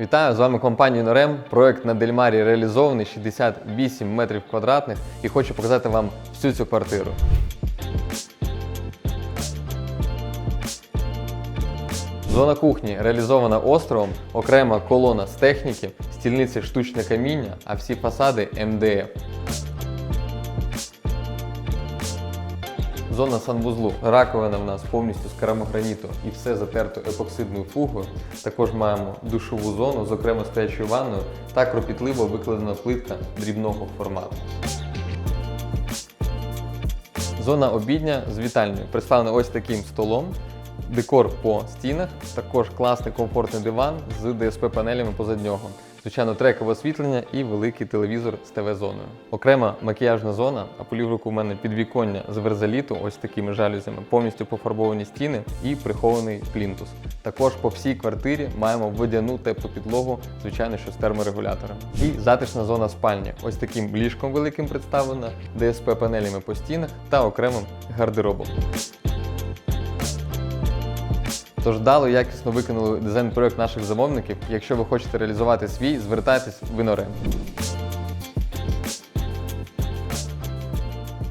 Вітаю з вами компанія Норем. Проект на Дельмарі реалізований 68 метрів квадратних і хочу показати вам всю цю квартиру. Зона кухні реалізована островом, окрема колона з техніки, стільниці штучне каміння, а всі фасади МДФ. Зона санвузлу. Раковина в нас повністю з керамограніту і все затерто епоксидною фугою. Також маємо душову зону з окремо стоячою ванною та кропітливо викладена плитка дрібного формату. Зона обідня з вітальною представлена ось таким столом. Декор по стінах, також класний комфортний диван з DSP-панелями позад нього. Звичайно, трекове освітлення і великий телевізор з ТВ-зоною. Окрема макіяжна зона, а по у мене підвіконня з верзаліту, ось такими жалюзями, повністю пофарбовані стіни і прихований плінтус. Також по всій квартирі маємо водяну теплу підлогу, звичайно, що з терморегулятором. І затишна зона спальні. Ось таким ліжком великим представлена, DSP-панелями по стінах та окремим гардеробом. Тож дало якісно виконали дизайн-проект наших замовників. Якщо ви хочете реалізувати свій, звертайтесь в Інорен.